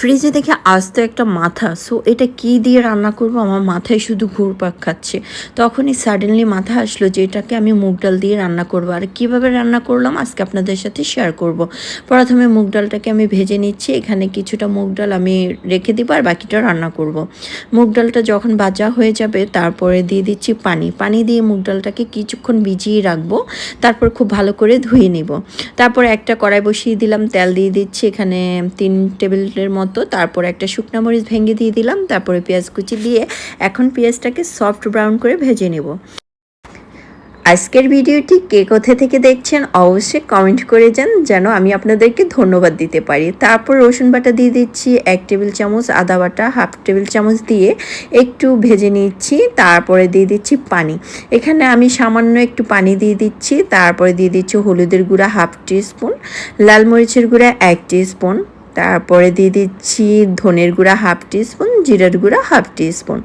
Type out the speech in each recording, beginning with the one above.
ফ্রিজে দেখে আস্ত একটা মাথা সো এটা কি দিয়ে রান্না করব? আমার মাথায় শুধু ঘুরপাক খাচ্ছে। তখনই সাডেনলি মাথা আসলো যে, এটাকে আমি মুগ ডাল দিয়ে রান্না করব। আর কীভাবে রান্না করলাম? আজকে আপনাদের সাথে শেয়ার করব। প্রথমে মুগ ডালটাকে আমি ভেজে নিচ্ছি। এখানে কিছুটা মুগ ডাল আমি রেখে দিব আর বাকিটা রান্না করব। মুগ ডালটা যখন ভাজা হয়ে যাবে, তারপরে দিয়ে দিচ্ছি পানি। পানি দিয়ে মুগ ডালটাকে কিছুক্ষণ ভিজিয়ে রাখব। তারপর খুব ভালো করে ধুয়ে নিব। তারপর একটা কড়াই বসিয়ে দিলাম, তেল দিয়ে দিচ্ছি। এখানে তিন টেবিলের মতো তারপর একটা শুকনো মরিচ ভেঙে দিয়ে দিলাম, তারপরে পেঁয়াজ কুচি দিয়ে এখন পেঁয়াজটাকে সফট ব্রাউন করে ভেজে নেব। আজকের ভিডিওটি কে কোথা থেকে দেখছেন অবশ্যই কমেন্ট করে যান যেন আমি আপনাদেরকে ধন্যবাদ দিতে পারি। তারপর রসুন বাটা দিয়ে দিচ্ছি এক টেবিল চামচ, আদা বাটা হাফ টেবিল চামচ দিয়ে একটু ভেজে নিচ্ছি, তারপরে দিয়ে দিচ্ছি পানি। এখানে আমি সামান্য একটু পানি দিয়ে দিচ্ছি, তারপরে দিয়ে দিচ্ছি হলুদের গুঁড়া হাফ টিস্পুন লাল মরিচের গুঁড়া এক টিস্পুন তারপরে দিয়ে দিচ্ছি ধনের গুঁড়া হাফ টিস্পুন জিরার গুঁড়া হাফ টিস্পুন।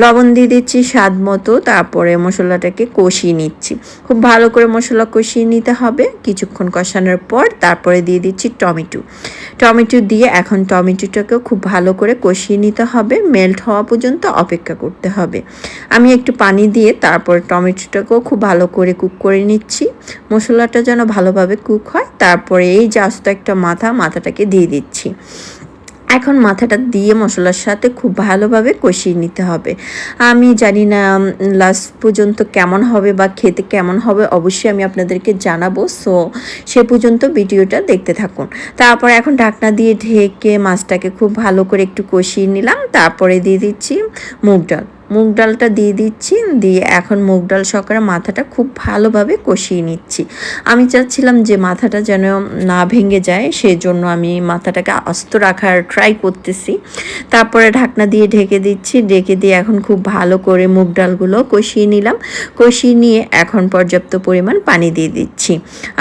লবণ দিয়ে দিচ্ছি স্বাদ মতো, তারপরে মশলাটাকে কষিয়ে নিচ্ছি। খুব ভালো করে মশলা কষিয়ে নিতে হবে। কিছুক্ষণ কষানোর পর তারপরে দিয়ে দিচ্ছি টমেটো। টমেটো দিয়ে এখন টমেটোটাকেও খুব ভালো করে কষিয়ে নিতে হবে। মেল্ট হওয়া পর্যন্ত অপেক্ষা করতে হবে। আমি একটু পানি দিয়ে তারপর টমেটোটাকেও খুব ভালো করে কুক করে নিচ্ছি। মশলাটা যেন ভালোভাবে কুক হয়। তারপরে এই যে আস্ত একটা মাথা, মাথাটাকে দিয়ে দিচ্ছি। এখন মাথাটা দিয়ে মশলার সাথে খুব ভালোভাবে কষিয়ে নিতে হবে। আমি জানি না লাস্ট পর্যন্ত কেমন হবে বা খেতে কেমন হবে, অবশ্যই আমি আপনাদেরকে জানাব। সো সে পর্যন্ত ভিডিওটা দেখতে থাকুন। তারপর এখন ঢাকনা দিয়ে ঢেকে মাছটাকে খুব ভালো করে একটু কষিয়ে নিলাম। তারপরে দিয়ে দিচ্ছি মুগ ডাল। মুগ ডালটা দিয়ে দিচ্ছি, দিয়ে এখন মুগ ডাল সকালে মাথাটা খুব ভালোভাবে কষিয়ে নিচ্ছি। আমি চাচ্ছিলাম যে মাথাটা যেন না ভেঙে যায় সেই জন্য আমি মাথাটাকে আস্ত রাখার ট্রাই করতেছি। তারপরে ঢাকনা দিয়ে ঢেকে দিচ্ছি, ঢেকে দিয়ে এখন খুব ভালো করে মুগ ডালগুলো কষিয়ে নিলাম। কষিয়ে নিয়ে এখন পর্যাপ্ত পরিমাণ পানি দিয়ে দিচ্ছি।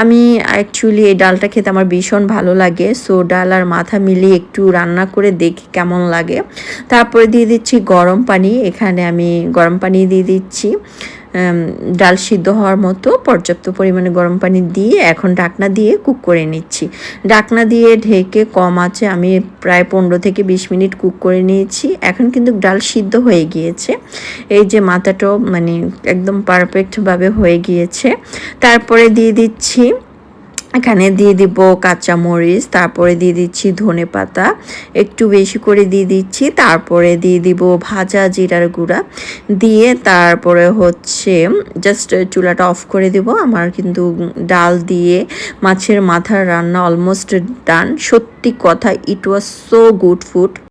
আমি অ্যাকচুয়ালি এই ডালটা খেতে আমার ভীষণ ভালো লাগে সো ডাল আর মাথা মিলিয়ে একটু রান্না করে দেখি কেমন লাগে। তারপরে দিয়ে দিচ্ছি গরম পানি, এখানে আমি গরম পানি দিয়ে দিচ্ছি। ডাল সিদ্ধ হওয়ার মতো পর্যাপ্ত পরিমাণে গরম পানি দিয়ে এখন ডাকনা দিয়ে কুক করে নিচ্ছি। ডাকনা দিয়ে ঢেকে কম আছে আমি প্রায় পনেরো থেকে বিশ মিনিট কুক করে নিয়েছি। এখন কিন্তু ডাল সিদ্ধ হয়ে গিয়েছে। এই যে মাথাটাও মানে একদম পারফেক্টভাবে হয়ে গিয়েছে। তারপরে দিয়ে দিচ্ছি এখানে দিয়ে দিব কাঁচা মরিচ তারপরে দিয়ে দিচ্ছি ধনে পাতা, একটু বেশি করে দিয়ে দিচ্ছি, তারপরে দিয়ে দিব ভাজা জিরার গুঁড়া, দিয়ে তারপরে হচ্ছে জাস্ট চুলাটা অফ করে দিব, আমার কিন্তু ডাল দিয়ে মাছের মাথার রান্না অলমোস্ট ডান সত্যি কথা it was so good food